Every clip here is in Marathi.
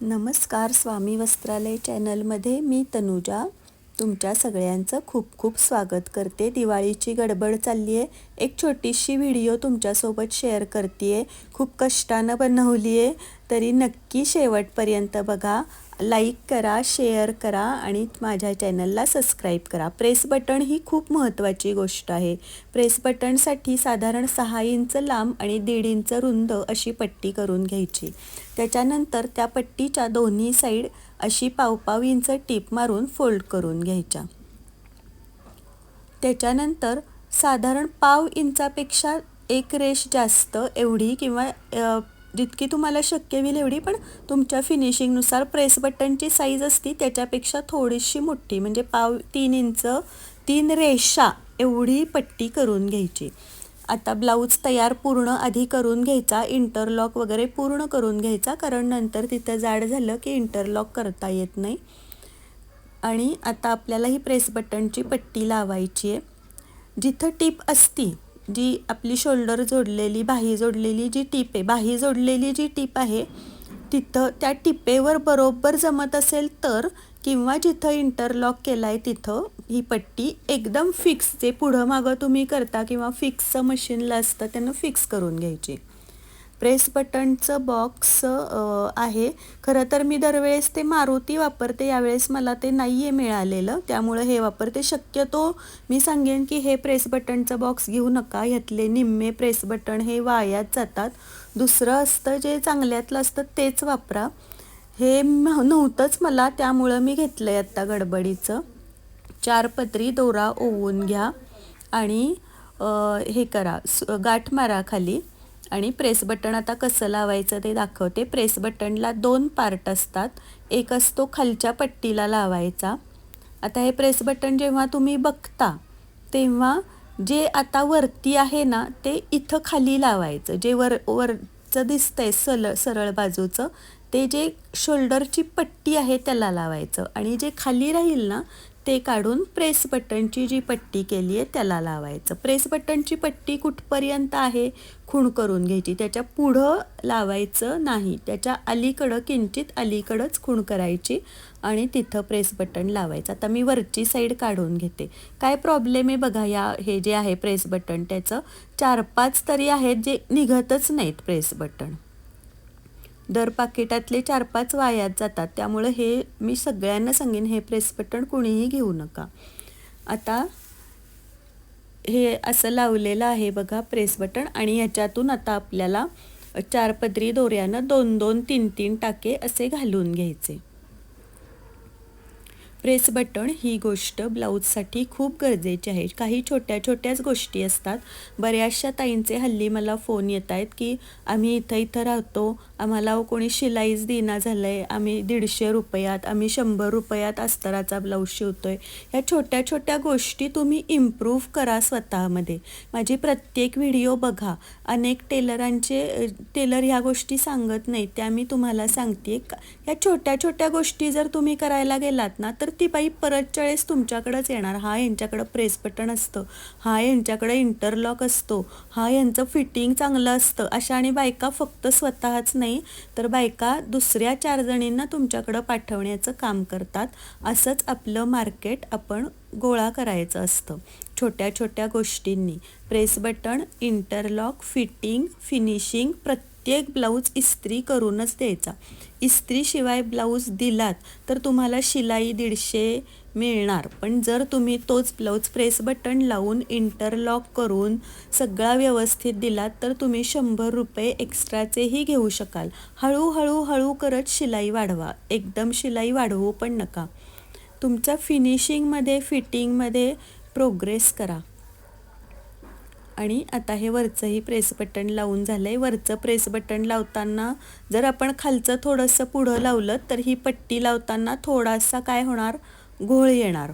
नमस्कार स्वामी वस्त्रालय चॅनलमध्ये मी तनुजा. तुमच्या सगळ्यांचं खूप खूप स्वागत करते. दिवाळीची गडबड चालली आहे एक छोटीशी व्हिडिओ तुमच्यासोबत शेअर करते आहे खूप कष्टानं बनवली आहे तरी नक्की शेवटपर्यंत बघा. लाईक करा शेअर करा आणि माझ्या चॅनलला सबस्क्राईब करा. प्रेस बटण ही खूप महत्त्वाची गोष्ट आहे. प्रेस बटणसाठी साधारण सहा इंच लांब आणि दीड इंच रुंद अशी पट्टी करून घ्यायची. त्याच्यानंतर त्या पट्टीच्या दोन्ही साईड अशी पावपाव इंच टीप मारून फोल्ड करून घ्यायच्या. त्याच्यानंतर साधारण पाव इंचापेक्षा एक रेष जास्त एवढी किंवा जितकी तुम्हाला शक्य होईल एवढी पण तुमच्या फिनिशिंगनुसार प्रेस बटनची साईज असती त्याच्यापेक्षा थोडीशी मोठी म्हणजे पाव तीन इंच तीन रेषा एवढी पट्टी करून घ्यायची. आता ब्लाऊज तयार पूर्ण आधी करून घ्यायचा इंटरलॉक वगैरे पूर्ण करून घ्यायचा कारण नंतर तिथं जाड झालं की इंटरलॉक करता येत नाही. आणि आता आपल्याला ही प्रेस बटनची पट्टी लावायची आहे. जिथं टीप असती जी आपली शोल्डर जोडलेली बाही जोडलेली जी टीप आहे बाही जोडलेली जी टीप आहे तिथं त्या टिपेवर बरोबर जमत असेल तर किंवा जिथं इंटरलॉक केला आहे तिथं ही पट्टी एकदम फिक्स जे पुढं मागं तुम्ही करता किंवा फिक्सचं मशीनला असतं त्यांना फिक्स करून घ्यायची. प्रेस बटनचं बॉक्स आहे. खरं तर मी दरवेळेस ते मारुती वापरते यावेळेस मला ते नाही आहे मिळालेलं. त्यामुळं हे वापरते. शक्यतो मी सांगेन की हे प्रेस बटनचं बॉक्स घेऊ नका. ह्यातले निम्मे प्रेस बटन हे वायात जातात. दुसरं असतं जे चांगल्यातलं असतं तेच वापरा. हे नव्हतंच मला त्यामुळं मी घेतलं आहे आत्ता गडबडीचं. चार पत्री दोरा ओवून घ्या आणि हे करा. गाठ मारा खाली. आणि प्रेस बटन आता कसं लावायचं ते दाखवते. प्रेस बटनला दोन पार्ट असतात. एक असतो खालच्या पट्टीला लावायचा. आता हे प्रेस बटन जेव्हा तुम्ही बघता तेव्हा जे आता वरती आहे ना ते इथं खाली लावायचं. जे वर वरचं दिसतंय सल सरळ बाजूचं ते जे शोल्डरची पट्टी आहे त्याला लावायचं. आणि जे खाली राहील ना ते काढून प्रेस बटनची जी पट्टी केली आहे त्याला लावायचं. प्रेस बटनची पट्टी कुठपर्यंत आहे खूण करून घ्यायची. त्याच्या पुढं लावायचं नाही. त्याच्या अलीकडं किंचित अलीकडंच खूण करायची आणि तिथं प्रेस बटन लावायचं. आता मी वरची साईड काढून घेते. काय प्रॉब्लेम आहे बघा या हे जे आहे प्रेस बटन त्याचं चार पाच तरी आहेत जे निघतच नाहीत प्रेस बटन. दर पाकिटातले चार पाच वायात जातात. त्यामुळं हे मी सगळ्यांना सांगेन हे प्रेस बटन कोणीही घेऊ नका. आता हे असं लावलेलं आहे बघा प्रेस बटन आणि ह्याच्यातून आता आपल्याला चार पदरी दोऱ्यानं दोन दोन तीन तीन टाके असे घालून घ्यायचे. प्रेस बटन ही गोष्ट ब्लाऊजसाठी खूप गरजेची आहे. काही छोट्या छोट्याच गोष्टी असतात. बऱ्याचशा ताईंचे हल्ली मला फोन येत आहेत की आम्ही इथं इथं राहतो. आम्हाला कोणी शिलाईच देना झालं आहे आम्ही दीडशे रुपयात आम्ही शंभर रुपयात अस्तराचा ब्लाऊज शिवतो आहे ह्या छोट्या छोट्या गोष्टी तुम्ही इम्प्रूव्ह करा स्वतःमध्ये. माझी प्रत्येक व्हिडिओ बघा. अनेक टेलरांचे टेलर ह्या गोष्टी सांगत नाहीत. त्या मी तुम्हाला सांगते. ह्या छोट्या छोट्या गोष्टी जर तुम्ही करायला गेलात ना तर ती बाई परत वेळेस तुमच्याकडंच येणार. हा यांच्याकडं प्रेस बटन असतं. हा यांच्याकडं इंटरलॉक असतो. हा यांचं फिटिंग चांगलं असतं. अशा आणि बायका फक्त स्वतःच नाही तर बायका दुसऱ्या चार जणींना तुमच्याकडं पाठवण्याचं काम करतात. असंच आपलं मार्केट आपण गोळा करायचं असतं. छोट्या छोट्या गोष्टींनी. Press button interlock fitting finishing प्रत्येक प्रत्येक ब्लाऊज इस्त्री करूनच द्यायचा. इस्त्रीशिवाय ब्लाऊज दिलात तर तुम्हाला शिलाई दीडशे मिळणार. पण जर तुम्ही तोच ब्लाऊज प्रेस बटन लावून इंटरलॉक करून सगळा व्यवस्थित दिलात तर तुम्ही शंभर रुपये एक्स्ट्राचेही घेऊ शकाल. हळूहळू हळू करत शिलाई वाढवा. एकदम शिलाई वाढवू पण नका. तुमच्या फिनिशिंगमध्ये फिटिंगमध्ये प्रोग्रेस करा. आणि आता हे वरचंही प्रेस बटन लावून झालं आहे वरचं प्रेस बटन लावताना जर आपण खालचं थोडंसं पुढं लावलं तर ही पट्टी लावताना थोडासा काय होणार? घोळ येणार.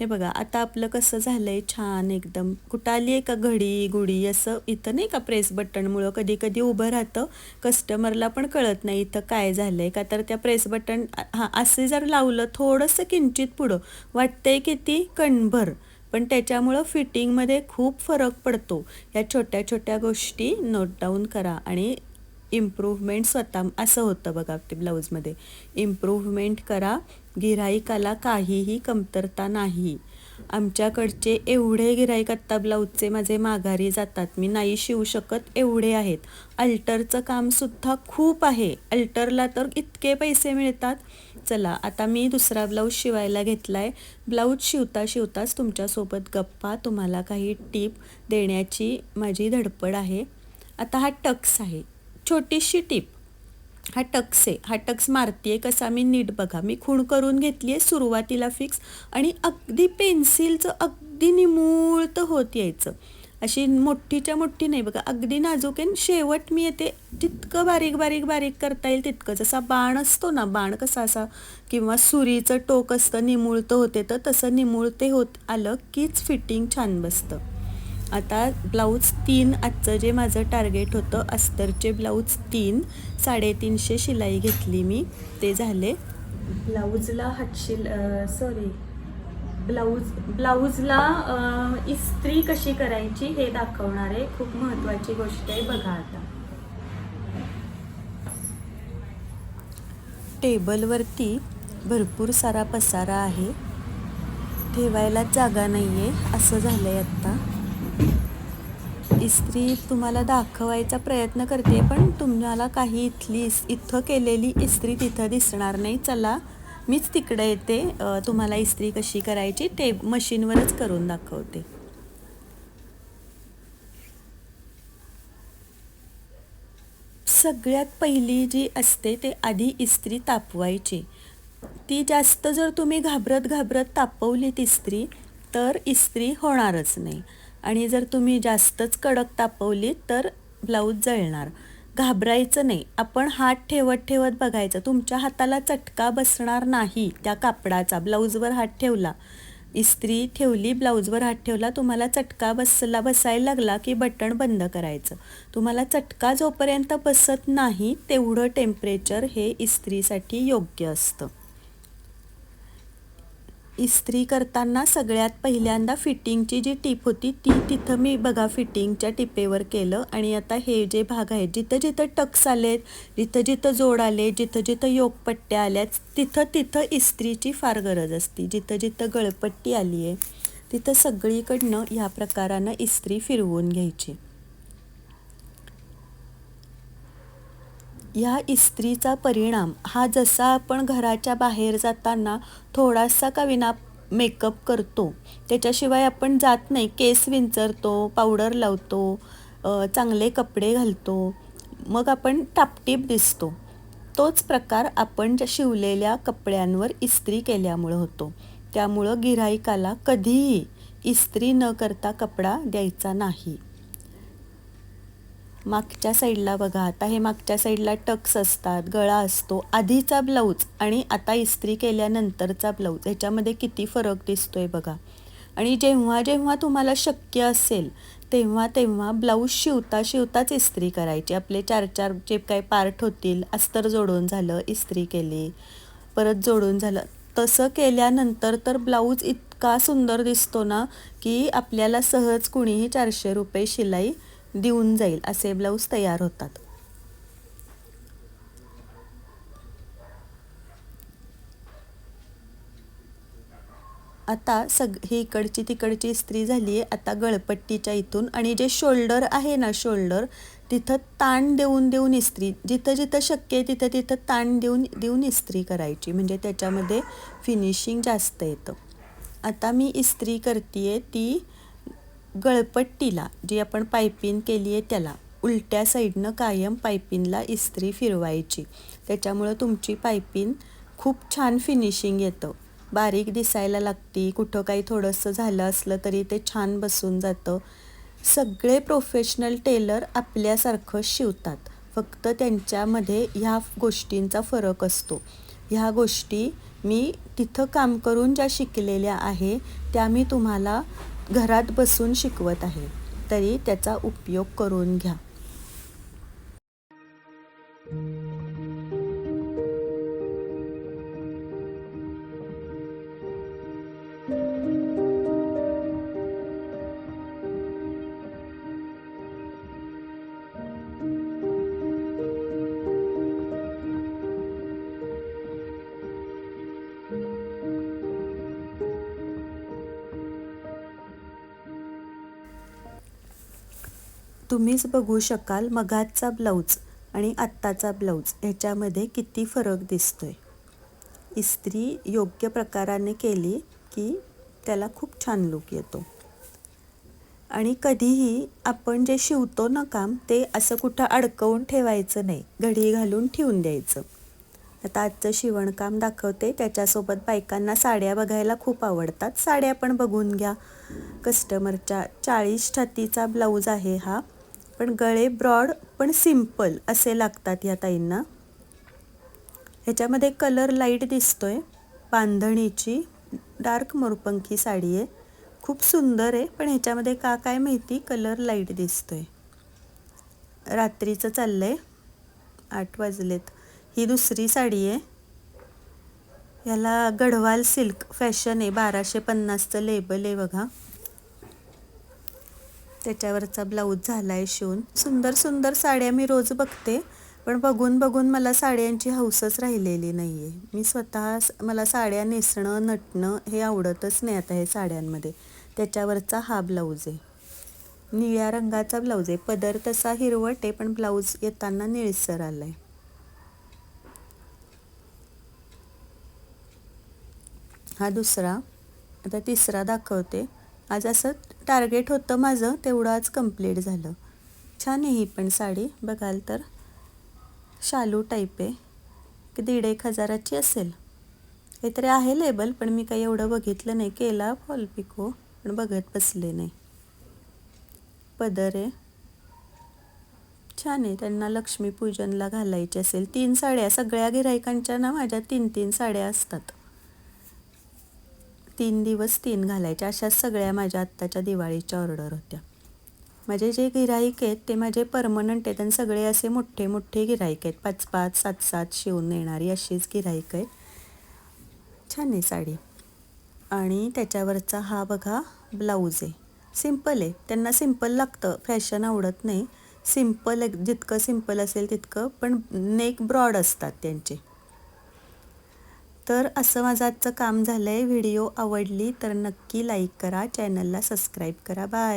हे बघा आता आपलं कसं झालं आहे छान एकदम. कुठं आली आहे का घडी गुडी असं इथं नाही का प्रेस बटनमुळं कधी कधी उभं राहतं? कस्टमरला पण कळत नाही इथं काय झालं आहे का? तर त्या प्रेस बटन हां असे जर लावलं थोडंसं किंचित पुढं वाटतंय किती? कणभर. पण त्याच्यामुळं फिटिंगमध्ये खूप फरक पडतो. या छोट्या छोट्या गोष्टी नोट डाऊन करा आणि इम्प्रूव्हमेंट स्वतः असं होतं बघा ते ब्लाऊजमध्ये इम्प्रूव्हमेंट करा. गिऱ्हाईकाला काहीही कमतरता नाही. आमच्याकडचे एवढे गिऱ्हाईक आत्ता ब्लाऊजचे माझे माघारी जातात. मी नाही शिवू शकत एवढे आहेत. अल्टरचं कामसुद्धा खूप आहे. अल्टरला तर इतके पैसे मिळतात. चला आता मी दुसरा ब्लाऊज शिवायला घेतला आहे ब्लाऊज शिवता शिवताच तुमच्यासोबत गप्पा तुम्हाला काही टीप देण्याची माझी धडपड आहे. आता हा टक्स आहे. छोटीशी टीप. हा टक्स आहे. हा टक्स मारतीये कसा मी नीट बघा. मी खूण करून घेतली आहे सुरुवातीला फिक्स आणि अगदी पेन्सिलचं अगदी निमूळतं होत यायचं. अशी मोठीच्या मोठी नाही बघा अगदी नाजूक आहे. शेवट मी येते जितकं बारीक बारीक बारीक करता येईल तितकं. जसा बाण असतो ना बाण कसा असा किंवा सुरीचं टोक असतं निमुळतं होते तर तसं निमुळते होत आलं कीच फिटिंग छान बसतं. आता ब्लाऊज तीन आजचं जे माझं टार्गेट होतं अस्तरचे ब्लाऊज तीन साडेतीनशे शिलाई घेतली मी. ते झाले. ब्लाऊजला हातशिल सॉरी ब्लाऊज ब्लाऊजला इस्त्री कशी करायची हे दाखवणार आहे. खूप महत्त्वाची गोष्ट आहे बघा आता. टेबलवरती भरपूर सारा पसारा आहे. ठेवायला जागा नाही आहे असं झालं आहे आत्ता. इस्त्री तुम्हाला दाखवायचा प्रयत्न करते पण तुम्हाला काही इथली इथं केलेली इस्त्री तिथं दिसणार नाही. चला मीच तिकडे येते तुम्हाला इस्त्री कशी करायची ते मशीनवरच करून दाखवते. सगळ्यात पहिली जी असते ते आधी इस्त्री तापवायची. ती जास्त जर तुम्ही घाबरत घाबरत तापवलीत इस्त्री तर इस्त्री होणारच नाही. आणि जर तुम्ही जास्तच कडक तापवली तर ब्लाऊज जळणार. घाबरायचं नाही. आपण हात ठेवत ठेवत बघायचं. तुमच्या हाताला चटका बसणार नाही. त्या कापडाचा ब्लाऊजवर हात ठेवला. इस्त्री ठेवली ब्लाऊजवर हात ठेवला. तुम्हाला चटका बसला बसायला लागला की बटण बंद करायचं. तुम्हाला चटका जोपर्यंत बसत नाही तेवढं टेम्परेचर हे इस्त्रीसाठी योग्य असतं. इस्त्री करताना सगळ्यात पहिल्यांदा फिटिंगची जी टीप होती ती तिथं मी बघा फिटिंगच्या टिपेवर केलं. आणि आता हे जे भाग आहेत जिथं जिथं टक्स आलेत जिथं जिथं जोड आले जिथं जिथं योगपट्ट्या आल्यात तिथं तिथं इस्त्रीची फार गरज असते. जिथं जिथं गळपट्टी आली आहे तिथं सगळीकडनं ह्या प्रकारानं इस्त्री फिरवून घ्यायची. ह्या इस्त्रीचा परिणाम हा जसा आपण घराच्या बाहेर जाताना थोडासा का विना मेकअप करतो त्याच्याशिवाय आपण जात नाही. केस विंचरतो पावडर लावतो चांगले कपडे घालतो मग आपण टापटीप दिसतो. तोच प्रकार आपण ज्या शिवलेल्या कपड्यांवर इस्त्री केल्यामुळं होतो. त्यामुळं गिऱ्हाईकाला कधीही इस्त्री न करता कपडा द्यायचा नाही. मागच्या साईडला बघा आता हे मागच्या साईडला टक्स असतात गळा असतो आधीचा ब्लाऊज आणि आता इस्त्री केल्यानंतरचा ब्लाऊज ह्याच्यामध्ये किती फरक दिसतोय बघा. आणि जेव्हा जेव्हा तुम्हाला शक्य असेल तेव्हा तेव्हा ब्लाऊज शिवता शिवताच इस्त्री करायची. आपले चार चार जे काही पार्ट होतील अस्तर जोडून झालं इस्त्री केली परत जोडून झालं तसं केल्यानंतर तर ब्लाऊज इतका सुंदर दिसतो ना की आपल्याला सहज कुणीही चारशे रुपये शिलाई देऊन जाईल असे ब्लाऊज तयार होतात. आता सग ही इकडची तिकडची इस्त्री झाली आहे. आता गळपट्टीच्या इथून आणि जे शोल्डर आहे ना शोल्डर तिथं ताण देऊन देऊन इस्त्री जिथं जिथं शक्य आहे तिथं तिथं ताण देऊन देऊन इस्त्री करायची. म्हणजे त्याच्यामध्ये फिनिशिंग जास्त येतं. आता मी इस्त्री करते ती गळपट्टीला जी आपण पायपिंग केली आहे त्याला उलट्या साईडनं कायम पायपिनला इस्त्री फिरवायची. त्याच्यामुळं तुमची पायपिन खूप छान फिनिशिंग येतं. बारीक दिसायला लागती कुठं काही थोडंसं झालं असलं तरी ते छान बसून जातं. सगळे प्रोफेशनल टेलर आपल्यासारखं शिवतात. फक्त त्यांच्यामध्ये ह्या गोष्टींचा फरक असतो. ह्या गोष्टी मी तिथं काम करून ज्या शिकलेल्या आहे त्या मी तुम्हाला घरात बसून शिकवत आहे. तरी त्याचा उपयोग करून घ्या. तुम्हीच बघू शकाल मगाचा ब्लाऊज आणि आत्ताचा ब्लाऊज ह्याच्यामध्ये किती फरक दिसतोय. इस्त्री योग्य प्रकाराने केली की त्याला खूप छान लूक येतो. आणि कधीही आपण जे शिवतो ना काम ते असं कुठं अडकवून ठेवायचं नाही. घडी घालून ठेवून द्यायचं. आता आजचं शिवणकाम दाखवते. त्याच्यासोबत बायकांना साड्या बघायला खूप आवडतात. साड्या पण बघून घ्या. कस्टमरच्या चाळीस छातीचा ब्लाऊज आहे हा. पण गळे ब्रॉड पण सिंपल असे लागतात या ताईंना. ह्याच्यामध्ये कलर लाइट दिसतोय. बांधणीची डार्क मोरपंखी साडी आहे. खूप सुंदर आहे पण ह्याच्यामध्ये का काय माहिती? कलर लाइट दिसतोय. रात्रीचं चाललं आहे आठ वाजलेत. ही दुसरी साडी आहे. याला गढवाल सिल्क फॅशन आहे. बाराशे पन्नासचं लेबल आहे बघा. त्याच्यावरचा ब्लाऊज झाला आहे शिवून. सुंदर सुंदर साड्या मी रोज बघते पण बघून बघून मला साड्यांची हौसच राहिलेली नाही आहे मी स्वतः मला साड्या नेसणं नटणं हे आवडतच नाही आता हे साड्यांमध्ये. त्याच्यावरचा हा ब्लाऊज आहे. निळ्या रंगाचा ब्लाऊज आहे. पदर तसा हिरवट आहे पण ब्लाऊज येताना निळसर आला आहे हा दुसरा. आता तिसरा दाखवते. आज असं टार्गेट होतं माझं तेवढं आज कंप्लीट झालं. छान आहे ही पण साडी. बघाल तर शालू टाईप आहे. की दीड एक हजाराची असेल. काहीतरी आहे लेबल पण मी काही एवढं बघितलं नाही. केला फॉल पिको पण बघत बसले नाही. पदर आहे. छान आहे. त्यांना लक्ष्मीपूजनला घालायची असेल. तीन साड्या सगळ्या गिरायकांच्या ना माझ्या तीन तीन साड्या असतात. तीन दिवस तीन घालायच्या अशा सगळ्या माझ्या आत्ताच्या दिवाळीच्या ऑर्डर होत्या. माझे जे गिराईक आहेत ते माझे परमनंट आहेत आणि सगळे असे मोठे मोठे गिराईक आहेत. पाच पाच सात सात शिवून येणारी अशीच गिराईक आहेत. छान आहे साडी. आणि त्याच्यावरचा हा बघा ब्लाऊज आहे. सिंपल आहे. त्यांना सिंपल लागतं. फॅशन आवडत नाही. सिंपल जितकं सिंपल असेल तितकं पण नेक ब्रॉड असतात त्यांचे. तर असं माझं आजचं काम झालं आहे व्हिडिओ आवडली तर नक्की लाईक करा चॅनलला सबस्क्राईब करा. बाय.